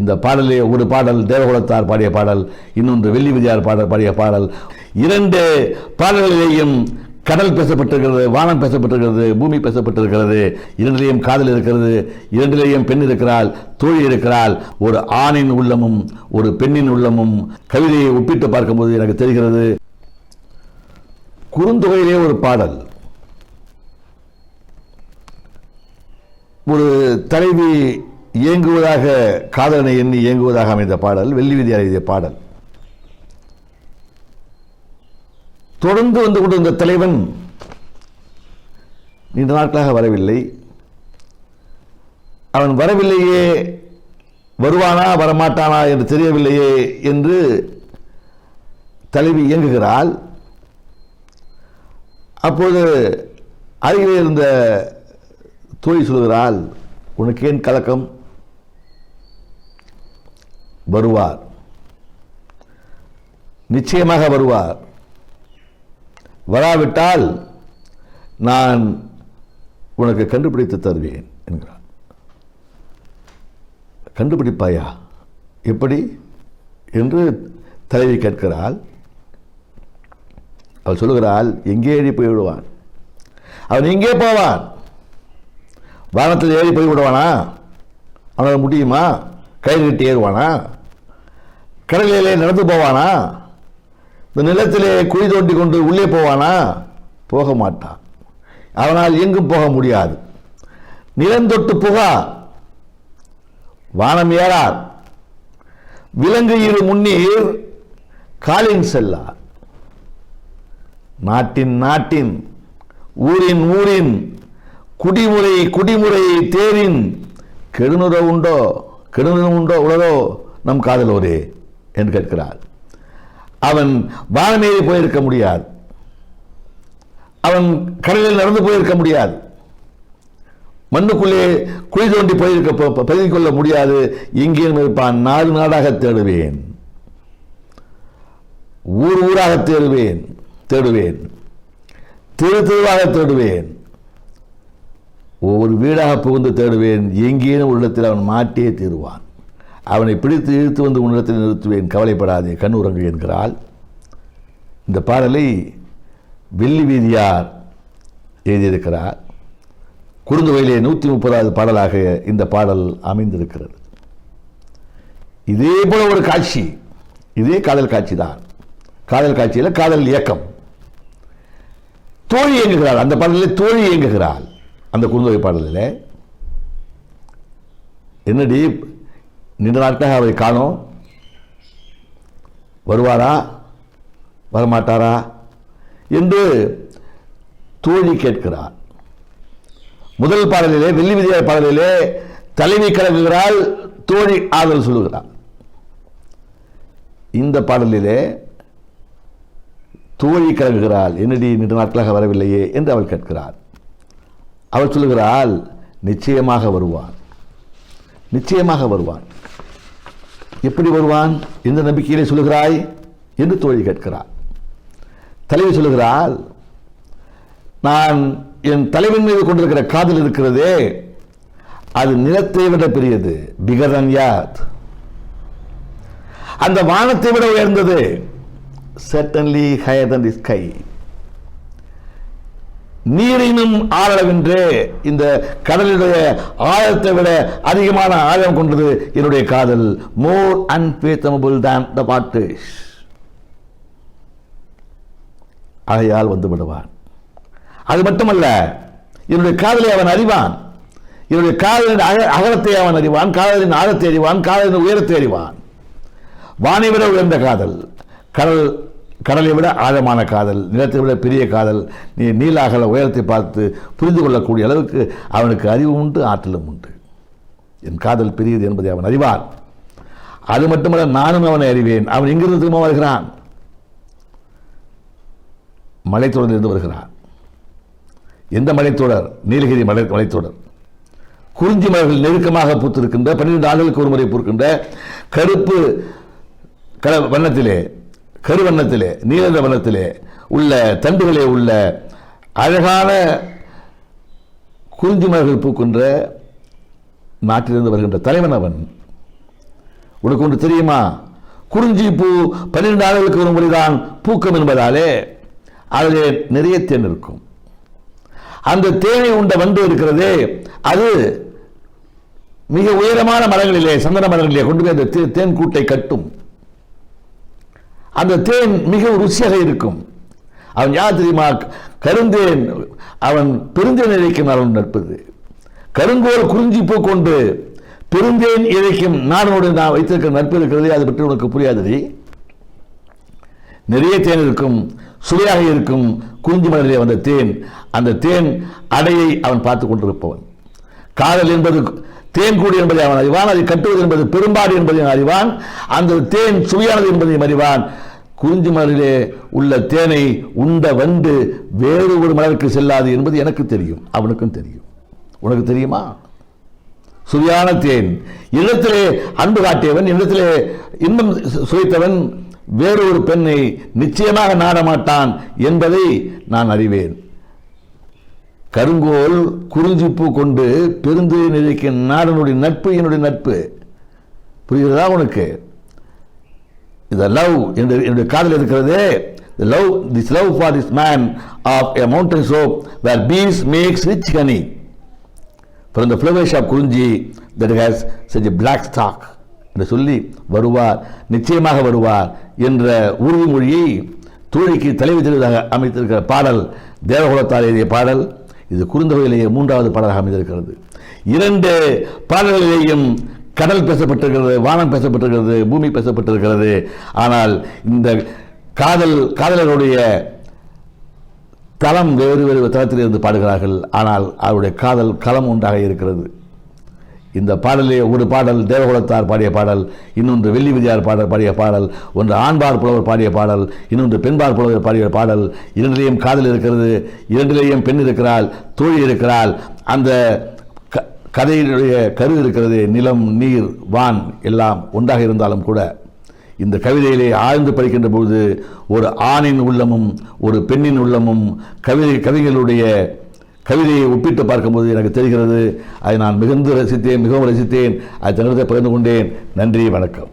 இந்த பாடலே ஒரு பாடல் தேவகுலத்தார் பாடிய பாடல் இன்னொன்று வெள்ளி விஜயார் பாடல் பாடிய பாடல். இரண்டு பாடல்களிலேயும் கடல் பேசப்பட்டிருக்கிறது வானம் பேசப்பட்டிருக்கிறது பூமி பேசப்பட்டிருக்கிறது. இரண்டிலேயும் காதல் இருக்கிறது இரண்டிலேயும் பெண் இருக்கிறாள் தோழி இருக்கிறாள். ஒரு ஆணின் உள்ளமும் ஒரு பெண்ணின் உள்ளமும் கவிதையை ஒப்பிட்டு பார்க்கும்போது எனக்கு தெரிகிறது. குறுந்தொகையிலே ஒரு பாடல். ஒரு தலைவி இயங்குவதாக காதலனை எண்ணி இயங்குவதாக அமைந்த பாடல் வெள்ளி விதியார் எழுதிய பாடல். தொடர்ந்து வந்து கொண்டிருந்த தலைவன் நீண்ட நாட்களாக வரவில்லை. அவன் வரவில்லையே வருவானா வரமாட்டானா என்று தெரியவில்லையே என்று தலைவி இயங்குகிறாள். அப்போது அருகில் இருந்த தோழி சொல்கிறாள் உனக்கு ஏன் கலக்கம்? வருவார். நிச்சயமாக வருவார். வராவிட்டால் நான் உனக்கு கண்டுபிடித்து தருவேன் என்கிறார். கண்டுபிடிப்பாயா? எப்படி? என்று தலைவி கேட்கிறாள். அவள் சொல்லுகிறாள் எங்கே ஏறி போய் விடுவான் அவன் எங்கே போவான். வானத்தில் ஏறி போய் விடுவானா அவனால் முடியுமா? கயிறு கட்டி ஏறுவானா? கடலிலே நடந்து போவானா? இந்த நிலத்திலே குழி தோண்டி கொண்டு உள்ளே போவானா? போக மாட்டான் அவனால் எங்கும் போக முடியாது. நிலந்தொட்டு புகா. வானம் ஏறார். விலங்கு இரு முன்னீர் காலின் செல்லார். நாட்டின் நாட்டின் ஊரின் ஊரின் குடிமுறை குடிமுறை தேரின் கெடுநுற உண்டோ கெடுநுற உண்டோ உள்ளதோ நம் காதலோரே? என்று கேட்கிறார் அவன் வானமேறி போயிருக்க முடியாது. அவன் கடலில் நடந்து போயிருக்க முடியாது. மண்ணுக்குள்ளே குழி தோண்டி போயிருக்க ப- கொள்ள முடியாது. எங்கேயும் இருப்பான். நாடு நாடாக தேடுவேன். ஊர் ஊராக தேடுவேன். தேடுவேன். தெரு தெருவாக தேடுவேன். ஒவ்வொரு வீடாக புகுந்து தேடுவேன். எங்கேயும் உள்ளத்தில் அவன் மாட்டியே தீருவான். அவனை பிடித்து இழுத்து வந்து உன்னிடத்தில் நிறுத்துவேன் கவலைப்படாதே கண் உறங்கு என்கிறாள். இந்த பாடலை வெள்ளி வீதியார் எழுதியிருக்கிறார். குறுந்தொகையிலே நூற்றி முப்பதாவது பாடலாக இந்த பாடல் அமைந்திருக்கிறது. இதே போல ஒரு காட்சி இதே காதல் காட்சி தான். காதல் காட்சியில் காதல் இயக்கம். தோழி இயங்குகிறாள் அந்த பாடலில் தோழி இயங்குகிறாள். அந்த குறுந்தொகை பாடலில். என்னடி நீண்ட நாட்களாக அவரை காணும். வருவாரா? வரமாட்டாரா? என்று தோழி கேட்கிறார். முதல் பாடலிலே வெள்ளி விஜய பாடலிலே தலைவி கலங்குகிறாள் தோழி ஆதல் சொல்லுகிறார். இந்த பாடலிலே தோழி கலங்குகிறாள் என்னடி நீண்ட நாட்களாக வரவில்லையே என்று அவள் கேட்கிறார். அவள் சொல்லுகிறாள் நிச்சயமாக வருவார். நிச்சயமாக வருவான். எப்படி வருவான்? எந்த நம்பிக்கையிலே சொல்லுகிறாய்? என்று தோழி கேட்கிறார். தலைவி சொல்லுகிறாள் நான் என் தலைவன் மீது கொண்டிருக்கிற காதல் இருக்கிறதே அது நிலத்தை விட பெரியது பிகதன் யாத் அந்த வானத்தை விட உயர்ந்தது certainly higher than the sky. நீரினும் ஆழவென்று இந்த கடலினுடைய ஆழத்தை விட அதிகமான ஆழம் கொண்டது என்னுடைய காதல். மோர் அன்பேத்தமபிள் தான் த பாட்டு ஆகையால் வந்து விடுவான். அது மட்டுமல்ல என்னுடைய காதலை அவன் அறிவான். என்னுடைய காதலின் அக- அகலத்தை அவன் அறிவான். காதலின் ஆழத்தை அறிவான். காதலின் உயரத்தை அறிவான். வானை விட உயர்ந்த காதல். கடல் கடலை விட ஆழமான காதல் நிலத்தை விட பெரிய காதல் நீ நீலாகல உயரத்தை பார்த்து புரிந்து கொள்ளக்கூடிய அளவுக்கு அவனுக்கு அறிவு உண்டு ஆற்றலும் உண்டு. என் காதல் பெரியது என்பதை அவன் அறிவான். அது மட்டுமல்ல நானும் அவனை அறிவேன். அவன் எங்கிருந்து திரும்ப வருகிறான்? மலைத்தொடரிலிருந்து வருகிறான். எந்த மலைத்தொடர்? நீலகிரி மலை மலைத்தொடர். குறிஞ்சி மலர்கள் நெருக்கமாக பூத்திருக்கின்ற பன்னிரெண்டு ஆண்டுகளுக்கு ஒரு முறை பூக்கின்ற கருப்பு கல வண்ணத்திலே கருவண்ணத்திலே நீலந்த வண்ணத்திலே உள்ள தண்டுகளே உள்ள அழகான குறிஞ்சி மலர்கள் பூக்கின்ற நாட்டிலிருந்து வருகின்ற தலைவன் அவன். உனக்கு ஒன்று தெரியுமா? குறிஞ்சி பூ பன்னிரெண்டு ஆண்டுகளுக்கு ஒரு முறைதான் பூக்கம் என்பதாலே அதிலே நிறைய தேன் இருக்கும். அந்த தேனை உண்ட வண்டு இருக்கிறதே அது மிக உயரமான மரங்களிலே சந்தன மரங்களிலே கொண்டு போய் அந்த தே- தேன் கூட்டை கட்டும். அந்த தேன் மிகவும் ருசியாக இருக்கும். அவன் யார் தெரியுமா? கருந்தேன் அவன் பெருந்தேன் இழைக்கும் அவன் நட்பது. கருங்கோல் குறிஞ்சி கொண்டு பெருந்தேன் இழைக்கும் நாடனோடு நான் வைத்திருக்கிற நட்பு இருக்கிறது அது பற்றி உனக்கு புரியாதது நிறைய தேன் இருக்கும் சுவையாக இருக்கும் குறிஞ்சி மலரிலே வந்த தேன். அந்த தேன் அடையை அவன் பார்த்து கொண்டிருப்பவன். காதல் என்பது தேன்கூடு என்பதை அவன் அறிவான் அதை கட்டுவது என்பது பெரும்பாடு என்பதையும் அறிவான் அந்த தேன் சுவையானது என்பதையும் அறிவான். குறிஞ்சி மலரிலே உள்ள தேனை உண்ட வண்டு வேறு ஒரு மலருக்கு செல்லாது என்பது எனக்கு தெரியும் அவனுக்கும் தெரியும். உனக்கு தெரியுமா? சுவையான தேன். இடத்திலே அன்பு காட்டியவன் இடத்திலே இன்பம் சு- சுவைத்தவன் வேறொரு பெண்ணை நிச்சயமாக நாட மாட்டான் என்பதை நான் அறிவேன். கருங்கோல் குறிஞ்சிப்பூ கொண்டு பெருந்து நிலைக்கு நாடனுடைய நட்பு என்னுடைய நட்பு. புரிகிறதா உனக்கு? இந்த லவ் என்னுடைய காதல் இருக்கிறதே. Love this love for this man of a mountain slope where bees makes rich honey from the the flowers Kurinji that has such a stalk என்று சொல்லி வருவார் நிச்சயமாக வருவார் என்ற உறுதிமொழியை தோழிக்கு தலைவி தெரிவதாக அமைத்திருக்கிற பாடல் தேவகுலத்தால் எழுதிய பாடல். இது குறுந்தொகையிலேயே மூன்றாவது பாடலாக அமைந்திருக்கிறது. இரண்டு பாடல்களிலேயும் கடல் பேசப்பட்டிருக்கிறது வானம் பேசப்பட்டிருக்கிறது பூமி பேசப்பட்டிருக்கிறது. ஆனால் இந்த காதல் காதலருடைய தளம் வேறு வேறு தளத்தில் இருந்து பாடுகிறார்கள். ஆனால் அவருடைய காதல் களம் ஒன்றாக இருக்கிறது. இந்த பாடலே ஒரு பாடல் தேவகுலத்தார் பாடிய பாடல் இன்னொன்று வெள்ளி விஜயார் பாடல் பாடிய பாடல் ஒன்று ஆண்பார் புலவர் பாடிய பாடல் இன்னொன்று பெண்பார் புலவர் பாடிய பாடல் இரண்டிலேயும் காதல் இருக்கிறது இரண்டிலேயும் பெண் இருக்கிறாள் தோழி இருக்கிறாள் அந்த க- கதையினுடைய கரு இருக்கிறது நிலம் நீர் வான் எல்லாம் ஒன்றாக இருந்தாலும் கூட இந்த கவிதையிலே ஆழ்ந்து படிக்கின்ற பொழுது ஒரு ஆணின் உள்ளமும் ஒரு பெண்ணின் உள்ளமும் கவிதை கவிகளுடைய கவிதையை ஒப்பிட்டு பார்க்கும்போது எனக்கு தெரிகிறது அதை நான் மிகுந்து ரசித்தேன் மிகவும் ரசித்தேன். அதை தன்னிடத்தை பகிர்ந்து கொண்டேன். நன்றி வணக்கம்.